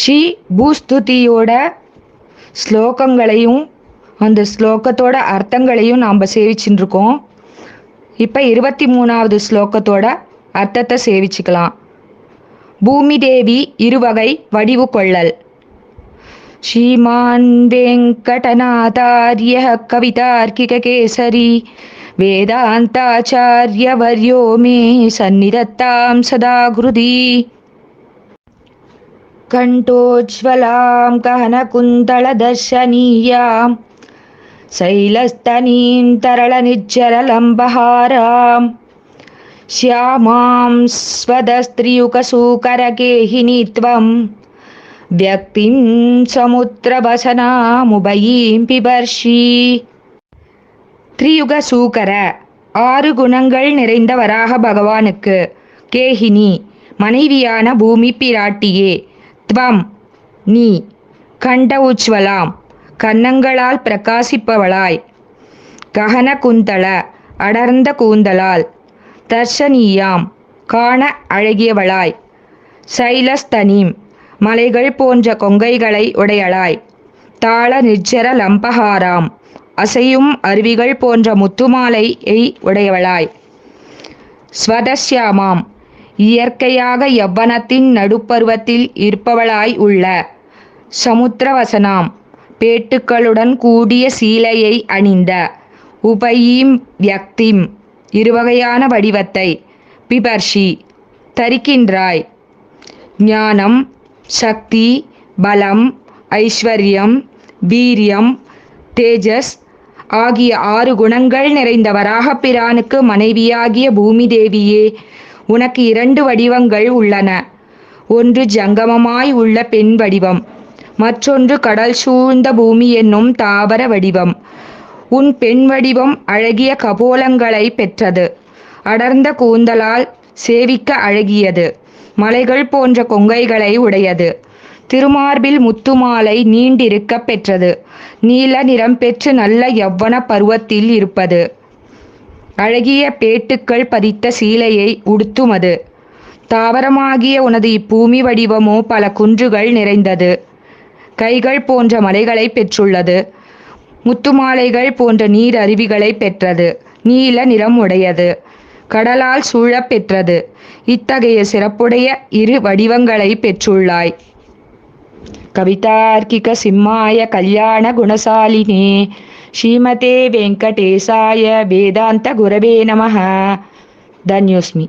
ஸ்ரீ பூஸ்துதியோட ஸ்லோகங்களையும் அந்த ஸ்லோகத்தோட அர்த்தங்களையும் நாம் சேவிச்சுட்டு இப்போ இருபத்தி மூணாவது ஸ்லோகத்தோட அர்த்தத்தை சேவிச்சுக்கலாம். பூமி தேவி இருவகை வடிவு கொள்ளல். ஸ்ரீமான் வெங்கடநாதாரிய கவிதார்க்கிக கேசரி வேதாந்தாச்சாரிய சந்நிதத்தாம் சதா குருதி. कण्ठोज्ज्वलां कहनकुन्तलदर्शनीयां शैलस्तनीं तरलनिज्जरलम्बहारां श्यामां स्वदस्त्रियुकसूकरगेहिनी त्वम् व्यक्तिं சமுத்திரவசனாமுபயீம் பிபர்ஷி திரியுக சூக்கர ஆறு குணங்கள் நிறைந்த வராக பகவானுக்கு கேஹினி மனைவியான பூமி பிராட்டியே துவம் நீ கண்ட உஜ்வலாம் கன்னங்களால் பிரகாசிப்பவளாய். ககன குந்தள அடர்ந்த கூந்தலால் தர்ஷனீயாம் காண அழகியவளாய். சைலஸ்தனீம் மலைகள் போன்ற கொங்கைகளை உடையளாய். தாள நிச்சர லம்பஹாராம் அசையும் அருவிகள் போன்ற முத்துமாலையை உடையவளாய். ஸ்வதஸ்யாமாம் இயற்கையாக யவ்வனத்தின் நடுப்பருவத்தில் இருப்பவளாய் உள்ள சமுத்திரவசனாம் பேட்டுக்களுடன் கூடிய சீலையை அணிந்த உபயீம் வியக்திம் இருவகையான வடிவத்தை பிபர்ஷி தரிக்கின்றாய். ஞானம் சக்தி பலம் ஐஸ்வர்யம் வீரியம் தேஜஸ் ஆகிய ஆறு குணங்கள் நிறைந்த வராகப் பிரானுக்கு மனைவியாகிய பூமி தேவியே உனக்கு இரண்டு வடிவங்கள் உள்ளன. ஒன்று ஜங்கமமாய் உள்ள பெண் வடிவம் மற்றொன்று கடல் சூழ்ந்த பூமி என்னும் தாவர வடிவம். உன் பெண் வடிவம் அழகிய கபோலங்களை பெற்றது அடர்ந்த கூந்தலால் சேவிக்க அழகியது மலைகள் போன்ற கொங்கைகளை உடையது. திருமார்பில் முத்துமாலை நீண்டிருக்க பெற்றது நீல நிறம் பெற்று நல்ல யவ்வன பருவத்தில் இருப்பது. அழகிய பேட்டுக்கள் பதித்த சீலையை உடுத்தும் அது தாவரமாகிய உனது இப்பூமி வடிவமோ பல குன்றுகள் நிறைந்தது. கைகள் போன்ற மலைகளை பெற்றுள்ளது. முத்துமாலைகள் போன்ற நீர் அருவிகளை பெற்றது. நீல நிறம் உடையது. கடலால் சூழப் பெற்றது. இத்தகைய சிறப்புடைய இரு வடிவங்களை பெற்றுள்ளாய். கவிதார்க்கிக சிம்மாய கல்யாண குணசாலினே. శ్రీమతే వెంకటేశాయ వేదాంత గురవే నమ ధన్యోస్మి